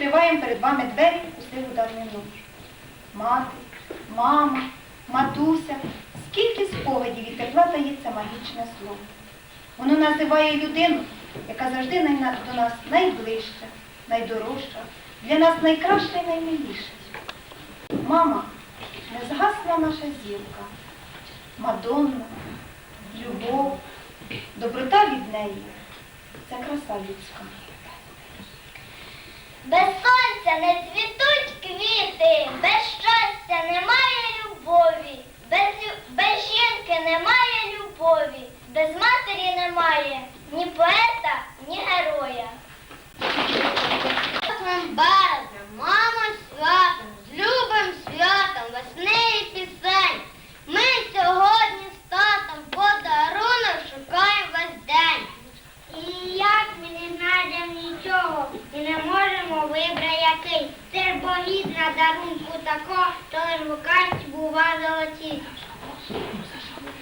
відкриваємо перед вами двері у силу давнину. Мати, мама, матуся, скільки спогадів і тепла дається магічне слово. Воно називає людину, яка завжди до нас найближча, найдорожча, для нас найкраща і наймиліша. Мама, не згасла наша зірка, Мадонна, любов, доброта від неї це краса людська. Без сонця не цвітуть квіти, без щастя немає любові, без, без жінки немає любові, без матері немає ні поета, ні героя. Березня, мамо, святом, з любим святом, весни і пісень. Ми сьогодні з татом подарунок шукаємо весь день. І як ми не знайдемо нічого і не можемо вибрати який. Це ж богід на дарунку тако, то лиш в касті бува золоті.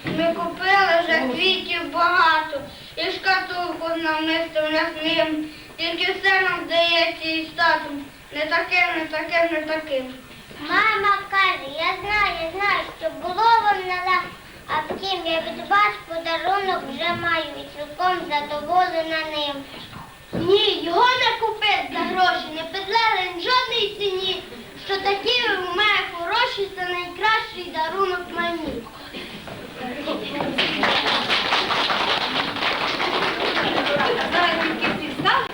Ми купили вже квітів багато, і шкатулку з намистом ним. Тільки все нам здається і статом. Не таким, не таким, не таким. Мама каже, я знаю, я знаю, що було вам нелегко. А втім, я від вас подарунок вже маю і цілком задоволена ним. Ні, його не купити за гроші, не підлегли в жодній ціні. Що такі ви в мене хороші, це найкращий дарунок мені. Зараз тільки всі стали.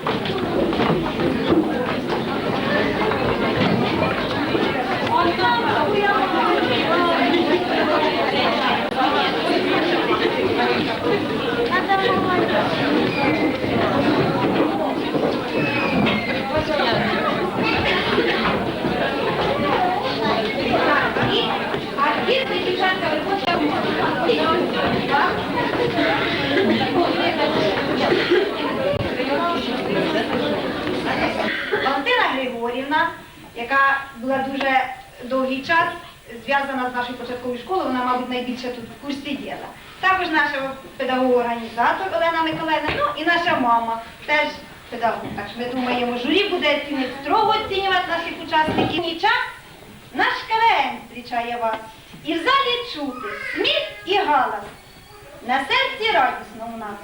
А діти, дівчатка, виходять. Валентина Григорівна, яка була дуже довгий час зв'язана з нашою початковою школою, вона, мабуть, найбільше тут в курсі діла. Також наша педагог-організатор Олена Миколаївна, ну і наша мама теж педагог. Так що ми думаємо, журі буде строго оцінювати наших учасників. І час наш КВН зустрічає вас. І в залі чути сміх і галас. На серці радісно у нас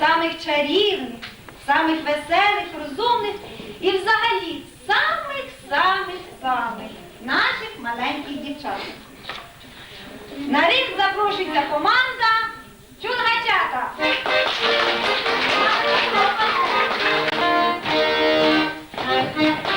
самих чарівних, самих веселих, розумних і взагалі самих-самих-самих наших маленьких дівчат. На рік запрошується команда Чунгачата. Thank you.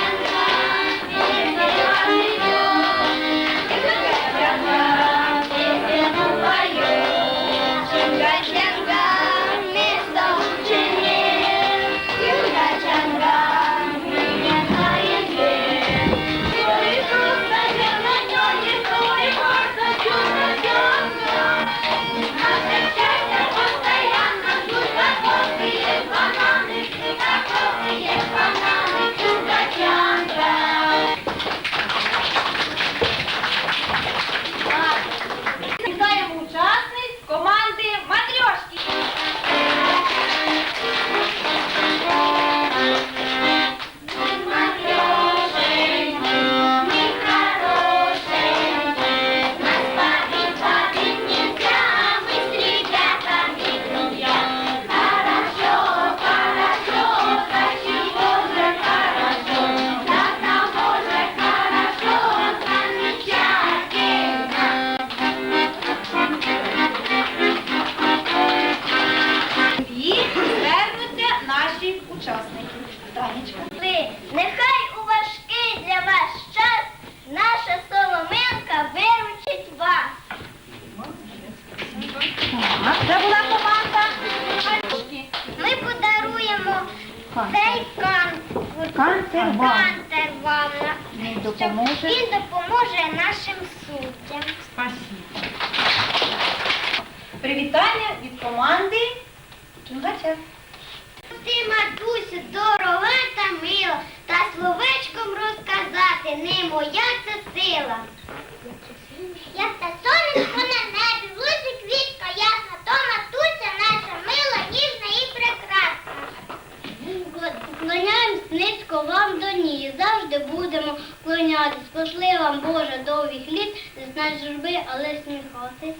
Танечка. Ви, нехай у важкий для вас час наша соломинка виручить вас. Це була команда. Ми подаруємо цей кантер, Кантер вам. кантер вам, Він щоб допоможе. він допоможе нашим суддям. Спасибо. Привітання від команди Чунгача. Ти, матусю, дорога та та словечком розказати не моя це сила. Як та сонечко на небі, лише квітка ясна, то матуся наша мила, ніжна і прекрасна. Вклоняємось низько вам зупинятись. Пошли вам, Боже, довгих літ, не знать журби, але сміхати.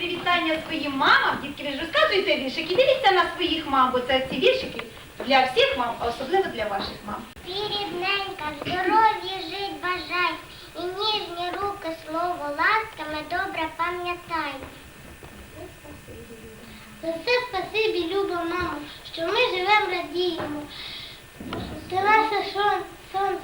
Привітання своїм мамам. Дітки, ви ж розказуєте віршики, дивіться на своїх мам, бо це ці віршики для всіх мам, а особливо для ваших мам. Ти рідненька, здоров'я жить бажай, і ніжні руки слово ласками добре пам'ятай. За це спасибі, люба мамо, що ми живемо, радіємо. Ти наше сонце,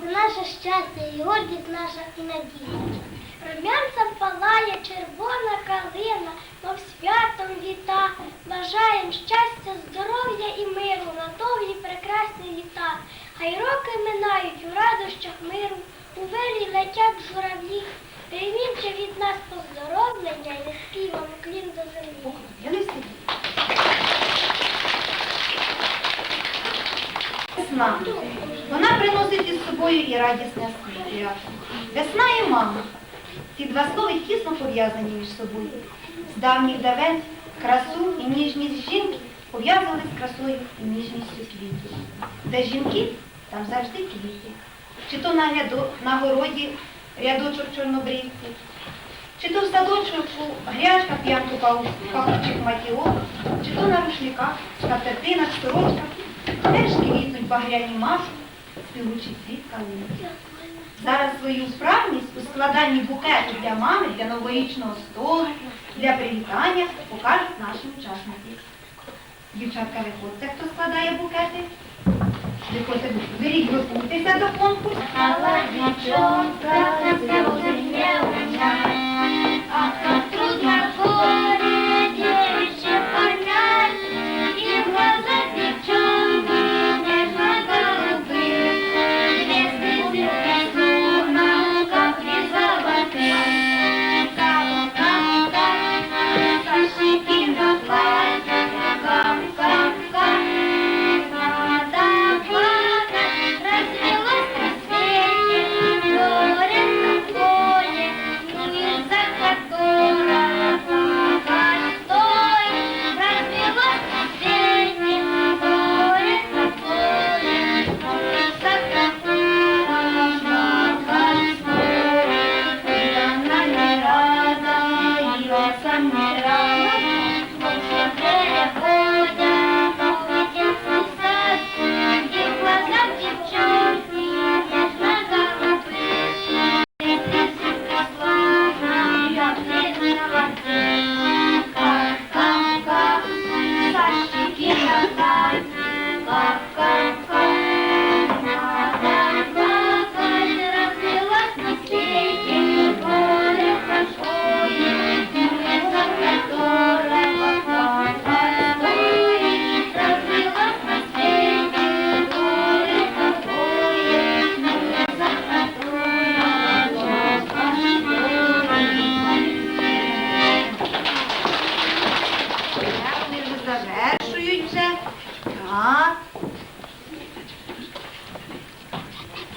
ти наше щастя і гордість наша і надія. Рум'янцем палає червона калина, мов святом віта. Бажаєм щастя, здоров'я і миру на довгі прекрасні літа. Хай роки минають у радощах миру, у вирі летять журавлі. Прийміть же від нас поздоровлення і низький вам клін до землі. Не. Весна. Вона приносить із собою і радісне свято. Весна і мама. Ці два слова тісно пов'язані між собою. З давніх давен красу і ніжність жінки пов'язували з красою і ніжністю квітів. Де жінки, там завжди квіти. Чи то на, ряду, на городі рядочок чорнобривців, чи то в садочку гряшка п'янку пахучих матіок, чи то на рушниках, скатертинах, сорочках, теж квітнуть багряні маски, співучий цвіт калини. Зараз свою вправність у складанні букету для мами, для новорічного столу, для привітання покажуть наші учасники. Дівчатка, виходьте, хто складає букети. Виходьте, беріть, готуйтеся до конкурсу.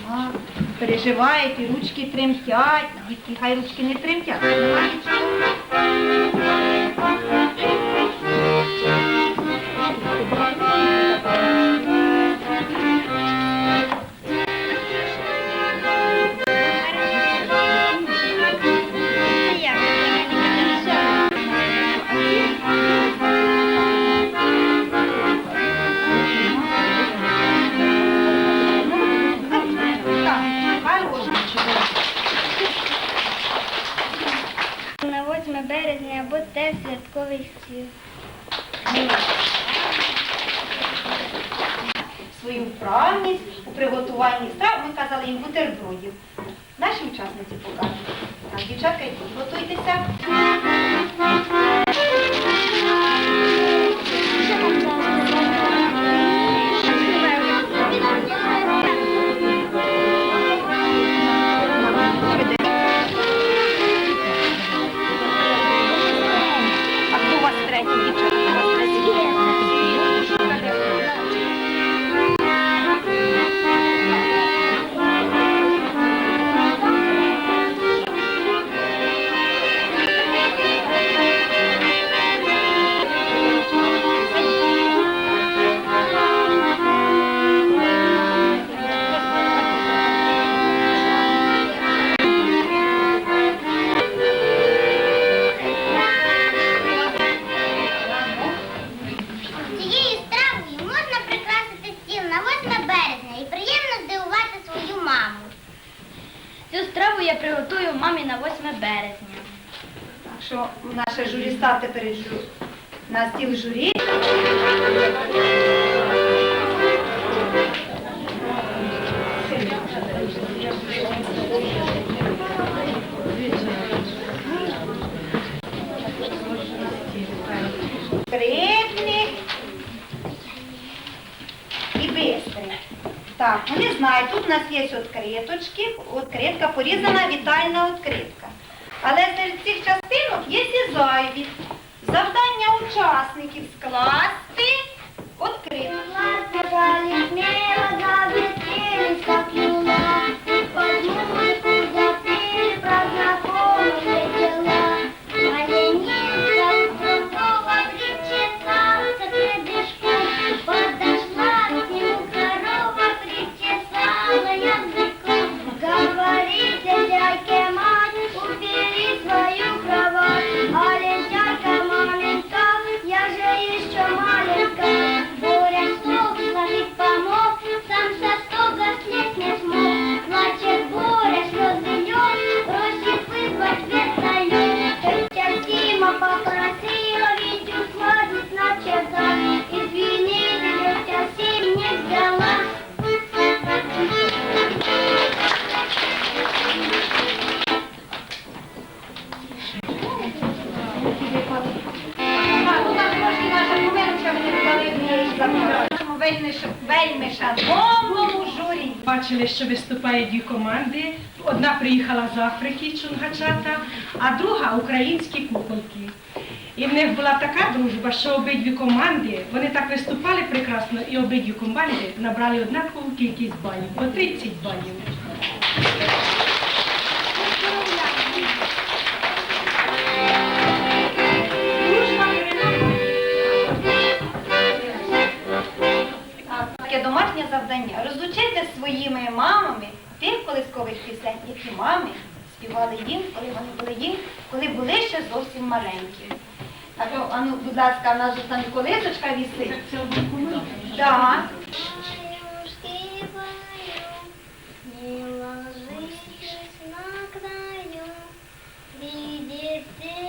Так. Переживають, і ручки тремтять. Хай ручки не тремтять. Стіл. свою вправність у приготуванні страв. Ми казали їм бутербродів. Наші учасниці покажуть. Так, дівчатка, готуйтеся. Приготую мамі на 8 березня. Так що наше журі ставте перед жу... на стіл журі. Так, вони знають, тут у нас є відкриточки, відкритка, порізана вітальна відкритка. Але серед цих частинок є і зайві. Завдання учасників скласти відкритку. Вельми, вельми шановному журі. Бачили, що виступають дві команди. Одна приїхала з Африки, Чунгачата, а друга українські куколки. І в них була така дружба, що обидві команди, вони так виступали прекрасно, і обидві команди набрали однакову кількість балів, по 30 балів. Завдання. Розучити своїми мамами тих колискових пісень, які мами співали їм, коли вони були їм, коли були ще зовсім маленькі. Так, ну, а ну, будь ласка, у нас же там колисочка вісить. Так. Баюшки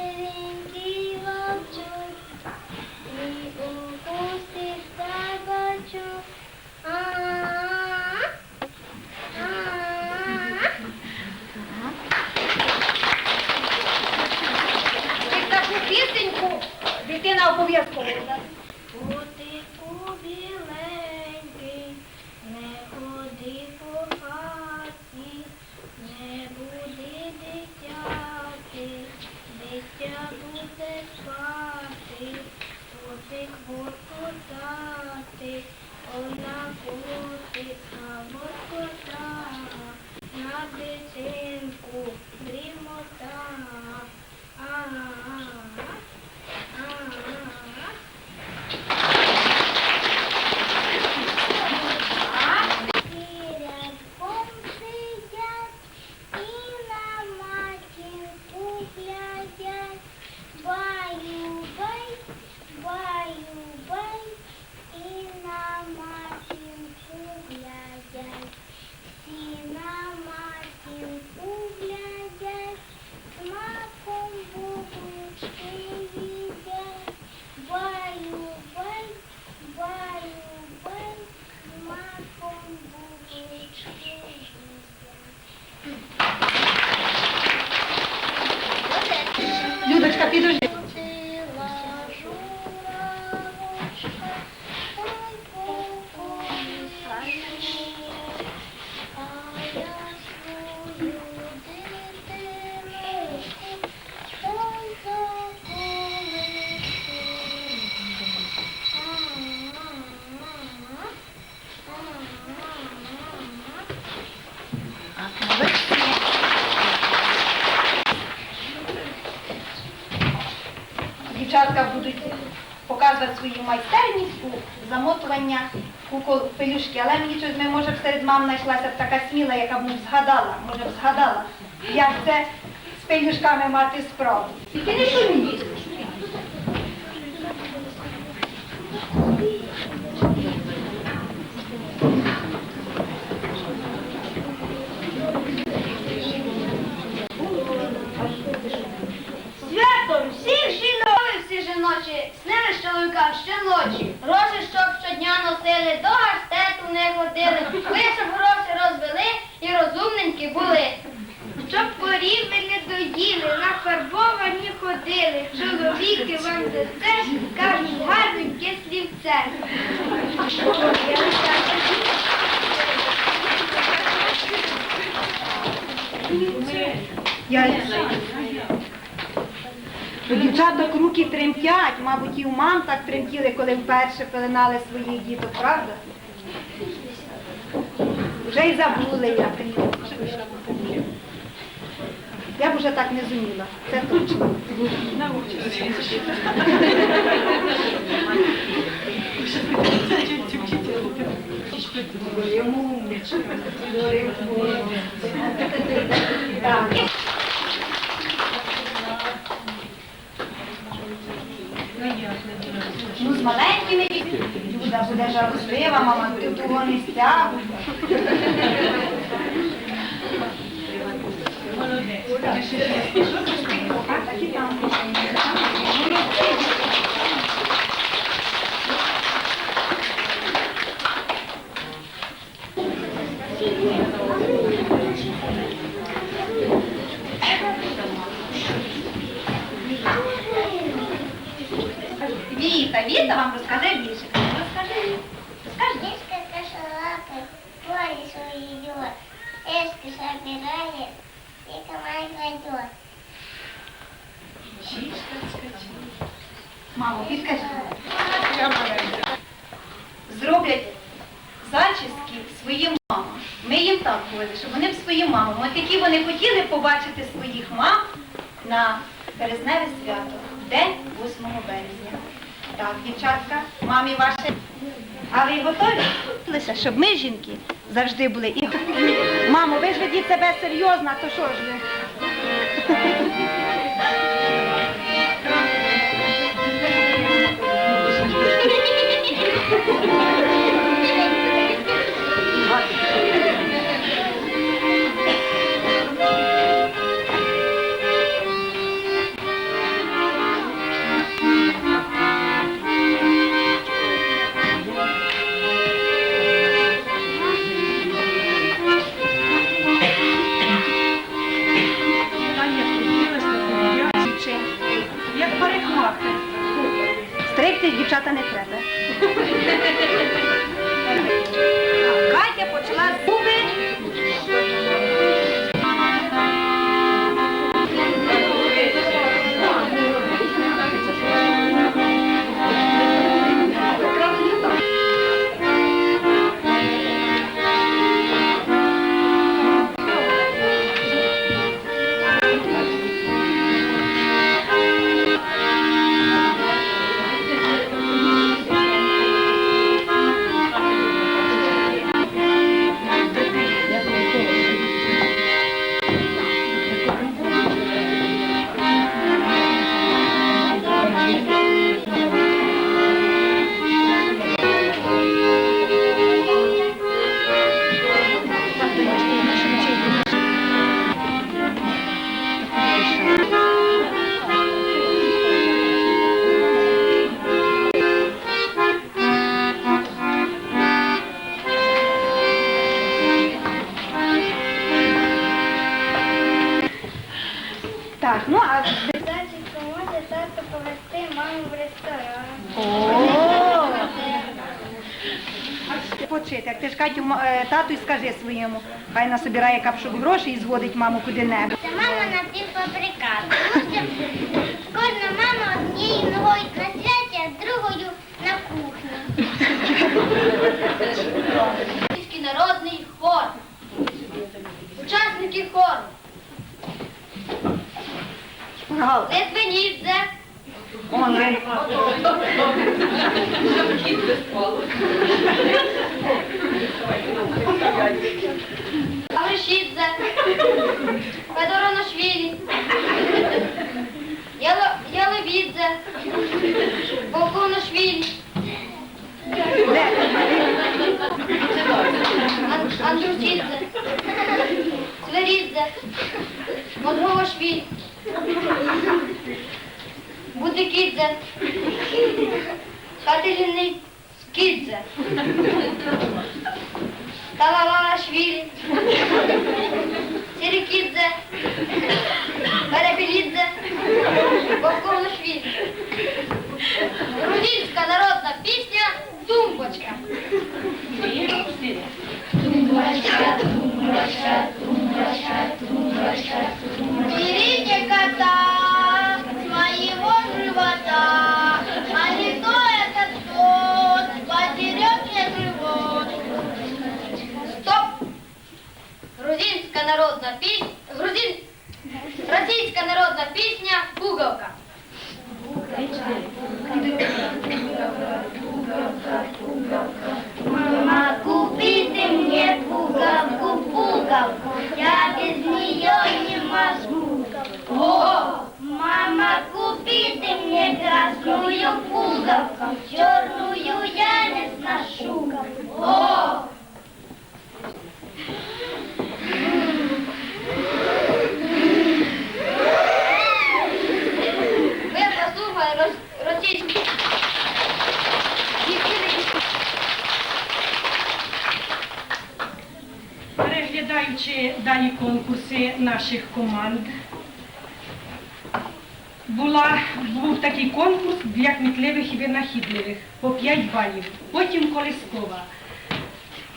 кукол пелюшки. Але мені щось, ми, може, серед мам знайшлася така сміла, яка б згадала, може б згадала, як це з пелюшками мати справу. Тільки не злодії. Гроші, щоб щодня носили, до гарстету не ходили, ви, щоб гроші розвели і розумненькі були. Щоб корів ви не доїли, на нафарбовані ходили. Чоловіки вам за це кажуть гарненьке слівце. Я у дівчаток руки тремтять, мабуть, і у мам так тремтіли, коли вперше пеленали своїх діток, правда? Вже й забули я. Я б уже так не зуміла, це точно. буде жалослива, мама, ти того не стягуй. Так і там. Віта, Віта вам розкаже віршик. Комай кладет. Мамо, підкажи. Зроблять зачіски своїм мамам. Ми їм так говорили, щоб вони б своїм мамам. От які вони хотіли побачити своїх мам на березневе свято, день 8 березня. Так, дівчатка, мамі ваші. А ви готові? Щоб ми, жінки, завжди були. І... Мамо, ви ж ведіть себе серйозно, то що ж ви? Своєму, хай насобирає капшок грошей і зводить маму куди-небудь. Це мама напівфабрикат. Тому що кожна мама однією ногою на святі, а другою на кухні. Український народний хор. Учасники хору. Шпаргал. Литвинідзе, Он, ви. Авришідзе, Федоронашвілі, Яло- Яловідзе, Полковнашвілі, Де? Ан- Андрусідзе, Цверідзе, Модговашвілі, Будикідзе, Калавашвили. Серикидзе. Барабелидзе. Бабконушвили. Наших команд, була, був такий конкурс для кмітливих і винахідливих по 5 балів. Потім колискова.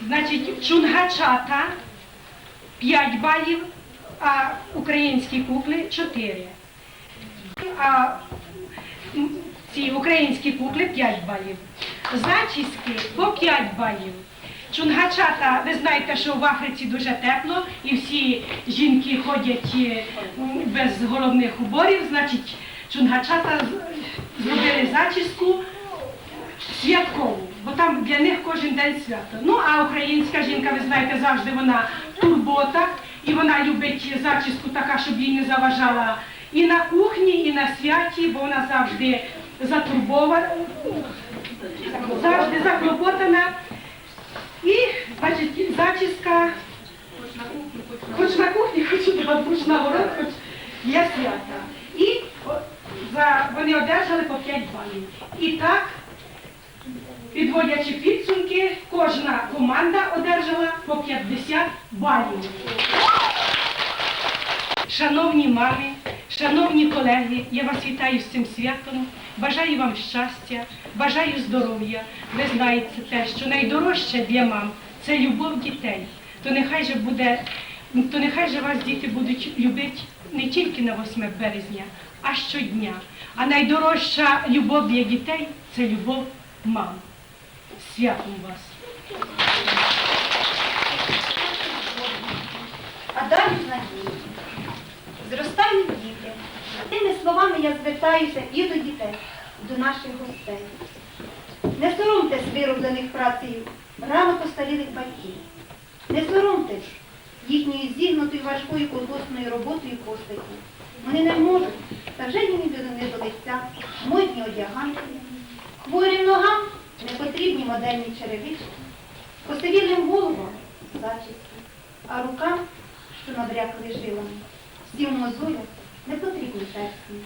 Значить, чунгачата 5 балів, а українські кукли 4. А ці українські кукли 5 балів. Зачіски по 5 балів. Чунгачата, ви знаєте, що в Африці дуже тепло, і всі жінки ходять е, без головних уборів, значить, чунгачата зробили зачіску святкову, бо там для них кожен день свято. Ну, а українська жінка, ви знаєте, завжди вона в турботах, і вона любить зачіску така, щоб їй не заважала і на кухні, і на святі, бо вона завжди затурбована, завжди заклопотана. І, значить, зачіска, хоч на кухні, хоч на хоч на город, хоч є свята. І за, вони одержали по 5 балів. І так, підводячи підсумки, кожна команда одержала по 50 балів. Шановні мами, шановні колеги, я вас вітаю з цим святом. Бажаю вам щастя, бажаю здоров'я. Ви знаєте те, що найдорожче для мам це любов дітей. То нехай же буде, то нехай же вас діти будуть любити не тільки на 8 березня, а щодня. А найдорожча любов для дітей це любов мам. Святом вас! А далі з надією. Зростають діти. Тими словами я звертаюся і до дітей, до наших гостей. Не соромтесь вироблених працею рано постарілих батьків. Не соромтесь їхньою зігнутою важкою колгоспною роботою постаті. Вони не можуть, та вже їм не до лиця, модні одяганки. Хворим ногам не потрібні модельні черевички, посивілим головам зачіски, а рукам, що набрякли жилами, всім мозолях не потрібні персні.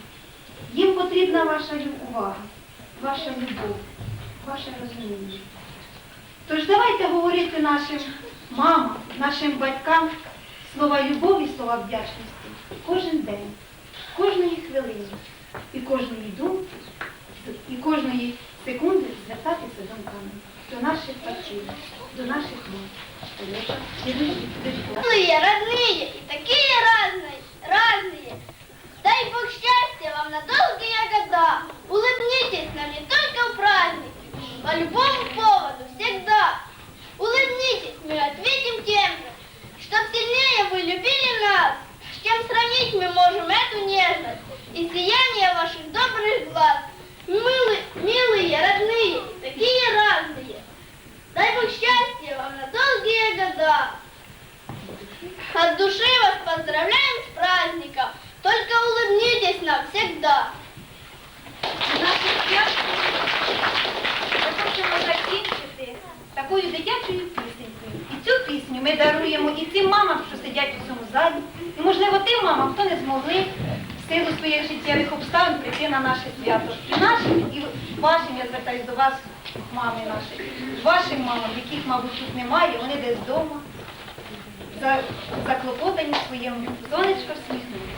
Їм потрібна ваша лю- увага, ваша любов, ваше розуміння. Тож давайте говорити нашим мамам, нашим батькам слова любові, слова вдячності кожен день, кожної хвилини і кожної думки, і кожної секунди звертатися думками до наших батьків, до наших мам. Олеша, держіть, держіть. Родные, родные, и такие разные, разные. Дай Бог счастья вам на долгие года. Улыбнитесь нам не только в праздники, по любому поводу, всегда. Улыбнитесь, мы ответим тем же, чтоб сильнее вы любили нас. С чем сравнить мы можем эту нежность и сияние ваших добрых глаз. Милые, милые, родные, такие разные. Дай Бог счастья вам на долгие года. От души вас поздравляем с праздником. Только улыбнитесь нам всегда. Свято ми хочемо закінчити такою дитячою пісенькою. І цю пісню ми даруємо і цим мамам, що сидять у цьому залі, і, можливо, тим мамам, хто не змогли в силу своїх життєвих обставин прийти на наше свято. І нашим, і вашим, я звертаюся до вас, мами наші, вашим мамам, яких, мабуть, тут немає, вони десь вдома, заклопотані своєму сонечко всміхнути.